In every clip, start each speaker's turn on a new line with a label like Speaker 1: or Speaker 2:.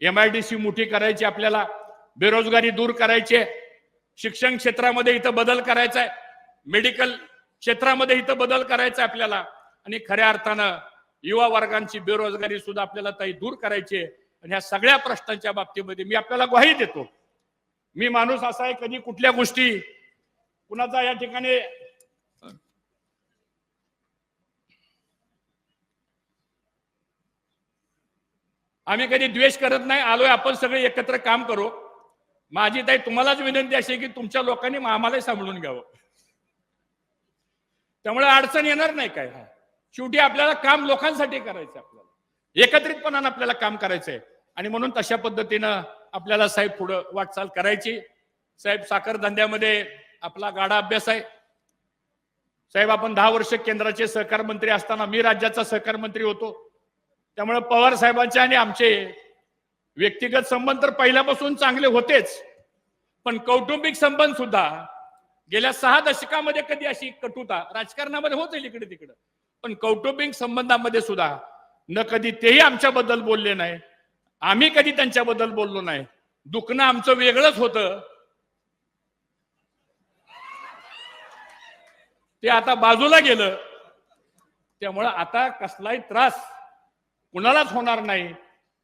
Speaker 1: M I D C मोठी करायची आपल्याला बेरोजगारी दूर करायची आहे शिक्षण क्षेत्रामध्ये इथं बदल करायचा आहे मेडिकल क्षेत्रामध्ये इथं बदल करायचा आहे आपल्याला. आणि खऱ्या अर्थानं युवा वर्गांची बेरोजगारी सुद्धा आपल्याला ताई दूर करायची आहे. आणि ह्या सगळ्या प्रश्नांच्या बाबतीमध्ये मी आपल्याला ग्वाही देतो. मी माणूस असा आहे कधी कुठल्या गोष्टी कुणाचा या ठिकाणी आम्ही कधी द्वेष करत नाही आलोय आपण सगळे एकत्र काम करू. माझी ताई तुम्हालाच विनंती अशी की तुमच्या लोकांनी आम्हालाही सांभाळून घ्यावं. त्यामुळे अडचण येणार नाही काय? शेवटी आपल्याला काम लोकांसाठी करायचं आपल्याला. एकत्रितपणानं आपल्याला काम करायचंय आणि म्हणून तशा पद्धतीनं आपल्याला साहेब पुढं वाटचाल करायची. साहेब साखर धंद्यामध्ये आपला गाडा अभ्यास आहे. साहेब आपण दहा वर्ष केंद्राचे सहकार मंत्री असताना मी राज्याचा सहकार मंत्री होतो. त्यामुळे पवार साहेबांचे आणि आमचे व्यक्तिगत संबंध तर पहिल्यापासून चांगले होतेच पण कौटुंबिक संबंध सुद्धा गेल्या सहा दशकामध्ये कधी अशी कटुता राजकारणामध्ये होते इकडे तिकडे पण कौटुंबिक संबंधामध्ये सुद्धा न कधी तेही आमच्याबद्दल बोलले नाही आम्ही कधी त्यांच्याबद्दल बोललो नाही. दुखणं आमचं वेगळंच होतं. ते आता बाजूला गेलं. त्यामुळं आता कसलाही त्रास कुणालाच होणार नाही.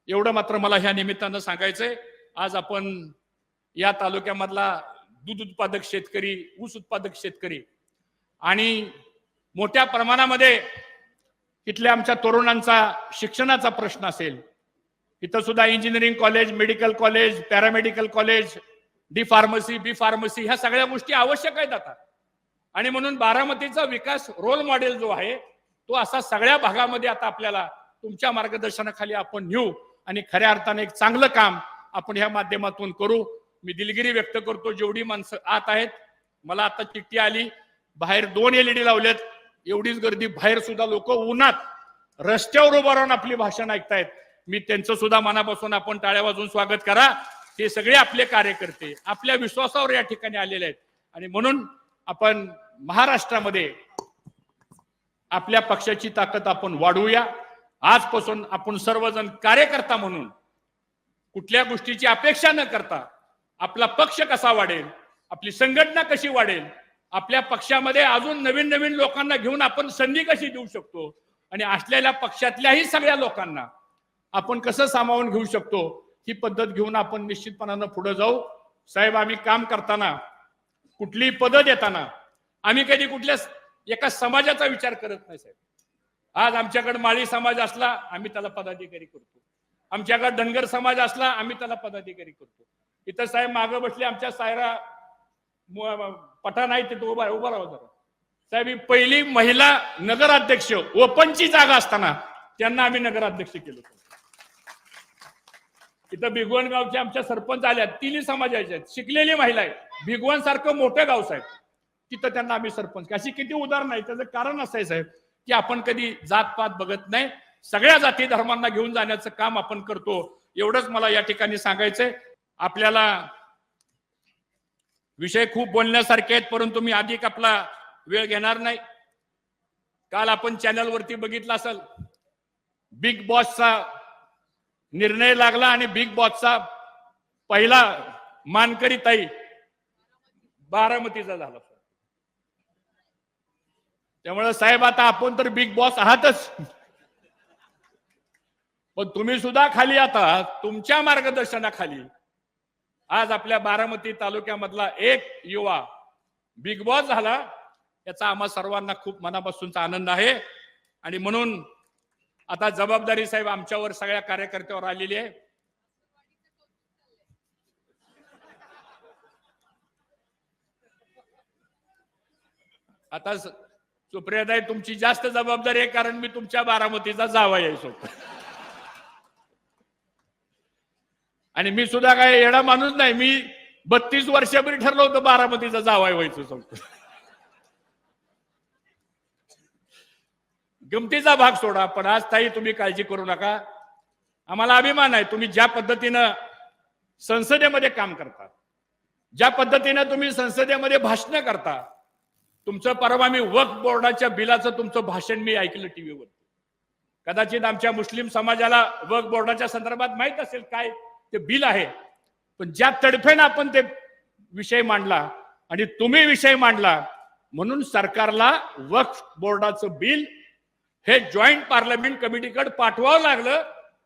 Speaker 1: एवढं मात्र मला ह्या निमित्तानं सांगायचंय. आज आपण या तालुक्यामधला दूध उत्पादक शेतकरी ऊस उत्पादक शेतकरी आणि मोठ्या प्रमाणामध्ये इथल्या आमच्या तरुणांचा शिक्षणाचा प्रश्न असेल. इथं सुद्धा engineering college medical college paramedical college D pharmacy B pharmacy ह्या सगळ्या गोष्टी आवश्यक आहेत आता. आणि म्हणून बारामतीचा विकास रोल मॉडेल जो आहे तो असा सगळ्या भागामध्ये आता आपल्याला तुमच्या मार्गदर्शनाखाली आपण नेऊ आणि खऱ्या अर्थाने एक चांगलं काम आपण ह्या माध्यमातून करू. मी दिलगिरी व्यक्त करतो जेवढी माणसं आत आहेत मला आता चिठ्ठी आली बाहेर दोन एलईडी लावलेत एवढीच गर्दी बाहेर सुद्धा लोक उन्हात रस्त्यावर उभं राहून आपली भाषण ऐकतायत. मी त्यांचं सुद्धा मनापासून आपण टाळ्या वाजून स्वागत करा. हे सगळे आपले कार्यकर्ते आपल्या विश्वासावर या ठिकाणी आलेले आहेत. आणि म्हणून आपण महाराष्ट्रामध्ये आपल्या पक्षाची ताकद आपण वाढवूया. आजपासून आपण सर्वजण कार्यकर्ता म्हणून कुठल्या गोष्टीची अपेक्षा न करता आपला पक्ष कसा वाढेल आपली संघटना कशी वाढेल आपल्या पक्षामध्ये अजून नवीन नवीन लोकांना घेऊन आपण संधी कशी देऊ शकतो आणि असलेल्या पक्षातल्याही सगळ्या लोकांना आपण कसं सामावून घेऊ शकतो ही पद्धत घेऊन आपण निश्चितपणानं पुढे जाऊ. साहेब आम्ही काम करताना कुठलीही पद देताना आम्ही कधी कुठल्या एका समाजाचा विचार करत नाही साहेब. आज आमच्याकडे माळी समाज असला आम्ही त्याला पदाधिकारी करतो. आमच्याकडे धनगर समाज असला आम्ही त्याला पदाधिकारी करतो. इथं साहेब मागं बसले आमच्या सायरा पठाण आहे तिथं उभा उभा राहा जरा. साहेब ही पहिली महिला नगराध्यक्ष ओपनची जागा असताना त्यांना आम्ही नगराध्यक्ष केलं इथं भिगवण गावचे आमच्या सरपंच आल्या तिन्ही समाजाच्या आहेत. शिकलेली महिला आहे भिगवण सारखं मोठं गाव साहेब. तिथं त्यांना आम्ही सरपंच अशी किती उदाहरण आहे त्याचं कारण असं आहे साहेब. की आपण कधी जातपात बघत नाही. सगळ्या जाती धर्मांना घेऊन जाण्याचं काम आपण करतो. एवढंच मला या ठिकाणी सांगायचंय. आपल्याला विषय खूप बोलण्यासारखे आहेत परंतु मी अधिक आपला वेळ घेणार नाही. काल आपण चॅनलवरती बघितलं असेल बिग बॉसचा निर्णय लागला आणि बिग बॉसचा पहिला मानकरी ताई बारामतीचा झाला. त्यामुळे साहेब आता आपण तर बिग बॉस आहातच. पण तुम्ही सुद्धा खाली आता तुमच्या मार्गदर्शनाखाली आज आपल्या बारामती तालुक्यामधला एक युवा बिग बॉस झाला याचा आम्हा सर्वांना खूप मनापासूनचा आनंद आहे. आणि म्हणून आता जबाबदारी साहेब आमच्यावर सगळ्या कार्यकर्त्यावर आलेली आहे. आता स- सुप्रियाताई तुमची जास्त जबाबदारी आहे कारण मी तुमच्या बारामतीचा जावा यायचो आणि मी सुद्धा काय येणा माणूस नाही. मी बत्तीस वर्षापूर्वी ठरलं होतं बारामतीचा जावाय व्हायचं सांगतो गमतीचा भाग सोडा पण आज ताई तुम्ही काळजी करू नका. आम्हाला अभिमान आहे तुम्ही ज्या पद्धतीनं संसदेमध्ये काम करता ज्या पद्धतीनं तुम्ही संसदेमध्ये भाषण करता तुमचं परवा मी वक्फ बोर्डाच्या बिलाचं तुमचं भाषण मी ऐकलं टीव्हीवर. कदाचित आमच्या मुस्लिम समाजाला वक बोर्डाच्या संदर्भात माहीत असेल काय ते बिल आहे. पण ज्या तडफेनं आपण ते विषय मांडला आणि तुम्ही विषय मांडला म्हणून सरकारला वक्फ बोर्डाचं बिल हे जॉईंट पार्लमेंट कमिटीकडे पाठवावं लागलं.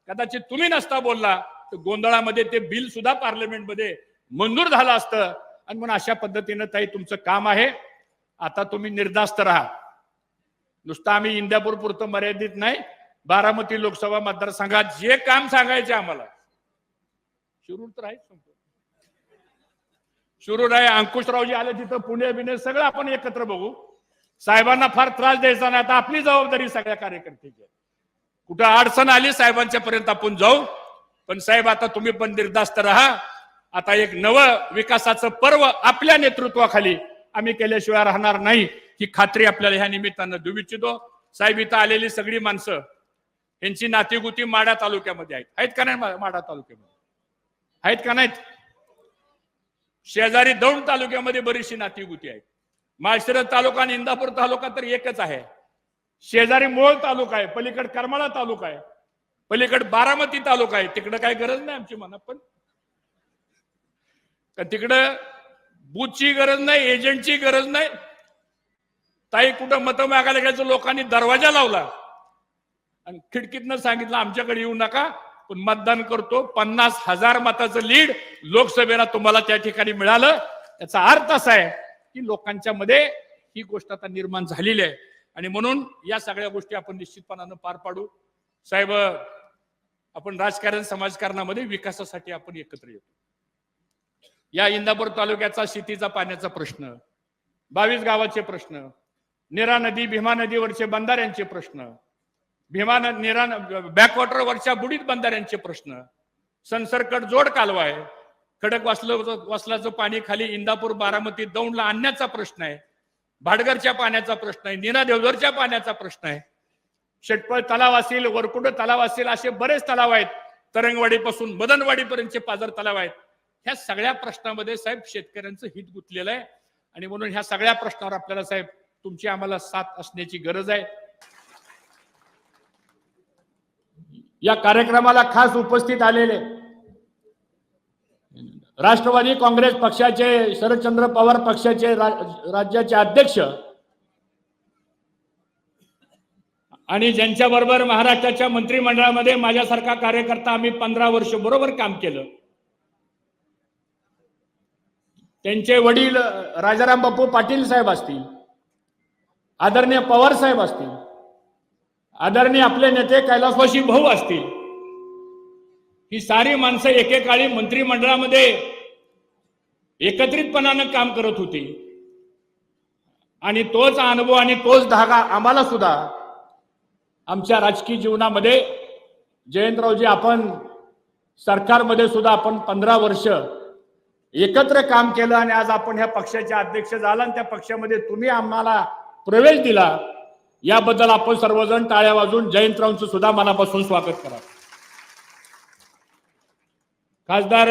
Speaker 1: कदाचित तुम्ही नसता बोलला तर गोंधळामध्ये ते बिल सुद्धा पार्लमेंटमध्ये मंजूर झालं असतं. आणि म्हणून अशा पद्धतीनं ताई तुमचं काम आहे. आता तुम्ही निर्धास्त राहा. नुसतं आम्ही इंदापूर पुरतं मर्यादित नाही बारामती लोकसभा मतदारसंघात जे काम सांगायचे आम्हाला. शिरूर तर आहेच शिरूर आहे अंकुशरावजी आले तिथं पुणे बिणे सगळं आपण एकत्र बघू. साहेबांना फार त्रास द्यायचा नाही आता आपली जबाबदारी सगळ्या कार्यकर्त्याची कुठं अडचण आली साहेबांच्या पर्यंत आपण जाऊ पण साहेब आता तुम्ही पण निर्धास्त राहा. आता एक नवं विकासाचं पर्व आपल्या नेतृत्वाखाली आम्ही केल्याशिवाय राहणार नाही ही खात्री आपल्याला ह्या निमित्तानं देऊ इच्छितो. साहेब इथं आलेली सगळी माणसं यांची नातीगुती माडा तालुक्यामध्ये आहेत. आहेत का नाही माडा तालुक्यामध्ये? आहेत का नाहीत? शेजारी दौंड तालुक्यामध्ये बरीचशी नातीगुती आहेत. माळशिरस तालुका आणि इंदापूर तालुका तर एकच आहे. शेजारी मोळ तालुका आहे पलीकड करमाळा तालुका आहे पलीकड बारामती तालुका आहे. तिकडं काही गरज नाही आमची म्हणा पण. तिकडं बूथची गरज नाही एजंटची गरज नाही. ताई कुठं मतं मागायला घ्यायचं लोकांनी दरवाजा लावला. आणि खिडकीतनं सांगितलं आमच्याकडे येऊ नका पण मतदान करतो. पन्नास हजार मताचं लीड लोकसभेला तुम्हाला त्या ठिकाणी मिळालं. त्याचा अर्थ असा आहे की लोकांच्या मध्ये ही गोष्ट आता निर्माण झालेली आहे. आणि म्हणून या सगळ्या गोष्टी आपण निश्चितपणानं पार पाडू. साहेब आपण राजकारण समाजकारणामध्ये विकासासाठी आपण एकत्र येतो. या इंदापूर तालुक्याचा शेतीचा पाण्याचा प्रश्न बावीस गावाचे प्रश्न निरा नदी भीमा नदीवरचे बंधाऱ्यांचे प्रश्न भीमा न- निरा बॅकवॉटरवरच्या बुडीत बंधाऱ्यांचे प्रश्न संसर्कट जोड कालवा आहे खडक वासल वासलाचं पाणी खाली इंदापूर बारामती दौंडला आणण्याचा प्रश्न आहे भाडगरच्या पाण्याचा प्रश्न आहे निना देवधरच्या पाण्याचा प्रश्न आहे. शेटपळ तलाव असेल वरकुंड तलाव असेल असे बरेच तलाव आहेत तरंगवाडीपासून मदनवाडीपर्यंतचे पाझर तलाव आहेत. ह्या सगळ्या प्रश्नामध्ये साहेब शेतकऱ्यांचं हित गुंतलेलं आहे. आणि म्हणून ह्या सगळ्या प्रश्नावर आपल्याला साहेब तुमची आम्हाला साथ असण्याची गरज आहे. या कार्यक्रमाला खास उपस्थित आलेले राष्ट्रवादी काँग्रेस पक्षाचे शरदचंद्र पवार पक्षाचे राज्याचे अध्यक्ष आणि ज्यांच्या बरोबर महाराष्ट्राच्या मंत्रिमंडळामध्ये माझ्यासारखा कार्यकर्ता आम्ही पंधरा वर्ष बरोबर काम केलं. त्यांचे वडील राजाराम बापू पाटील साहेब असतील आदरणीय पवार साहेब असतील आदरणीय आपले नेते कैलासवाशी भाऊ असतील ही सारी माणसं एकेकाळी मंत्रिमंडळामध्ये एकत्रितपणानं काम करत होती. आणि तोच अनुभव आणि तोच धागा आम्हाला सुद्धा आमच्या राजकीय जीवनामध्ये जयंतरावजी आपण सरकारमध्ये सुद्धा आपण पंधरा वर्ष एकत्र काम केलं आणि आज आपण ह्या पक्षाचे अध्यक्ष झाला आणि त्या पक्षामध्ये तुम्ही आम्हाला प्रवेश दिला याबद्दल आपण सर्वजण टाळ्या वाजून जयंतरावांचं सुद्धा मनापासून स्वागत करा. खासदार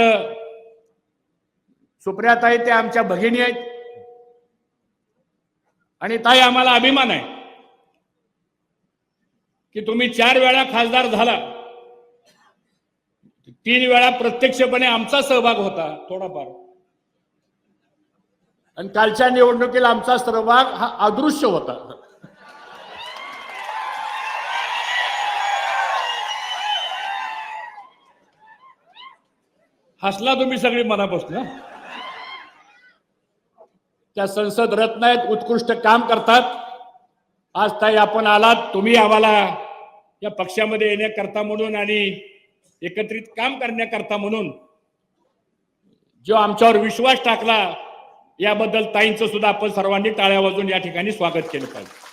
Speaker 1: सुप्रियाताई ते आमच्या भगिनी आहेत. आणि ताई आम्हाला अभिमान आहे की तुम्ही चार वेळा खासदार झाला. तीन वेळा प्रत्यक्षपणे आमचा सहभाग होता थोडाफार. आणि कालच्या निवडणुकीला आमचा सहभाग हा अदृश्य होता. हसला तुम्ही सगळी मनापासून? त्या संसद रत्न आहेत उत्कृष्ट काम करतात. आज ताई आपण आलात तुम्ही आम्हाला या पक्षामध्ये येण्याकरता म्हणून आणि एकत्रित काम करण्याकरता म्हणून जो आमच्यावर विश्वास टाकला याबद्दल ताईंचं सुद्धा आपण सर्वांनी टाळ्या वाजून या ठिकाणी स्वागत केलं पाहिजे.